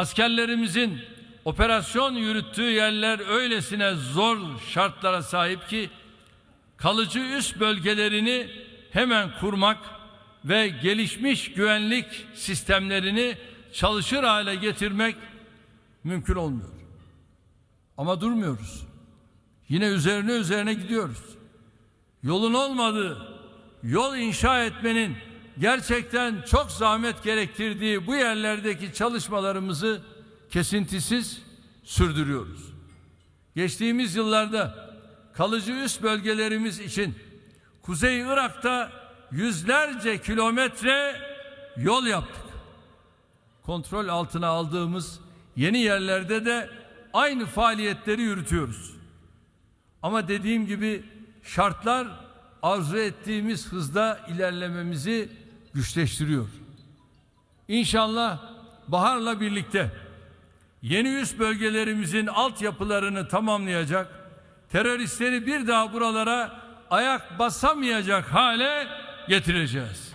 askerlerimizin operasyon yürüttüğü yerler öylesine zor şartlara sahip ki kalıcı üst bölgelerini hemen kurmak ve gelişmiş güvenlik sistemlerini çalışır hale getirmek mümkün olmuyor. Ama durmuyoruz. Yine üzerine üzerine gidiyoruz. Yolun olmadığı, yol inşa etmenin gerçekten çok zahmet gerektirdiği bu yerlerdeki çalışmalarımızı kesintisiz sürdürüyoruz. Geçtiğimiz yıllarda kalıcı üst bölgelerimiz için Kuzey Irak'ta yüzlerce kilometre yol yaptık. Kontrol altına aldığımız yeni yerlerde de aynı faaliyetleri yürütüyoruz. Ama dediğim gibi şartlar arzu ettiğimiz hızda ilerlememizi güçleştiriyor. İnşallah baharla birlikte yeni üst bölgelerimizin altyapılarını tamamlayacak, teröristleri bir daha buralara ayak basamayacak hale getireceğiz.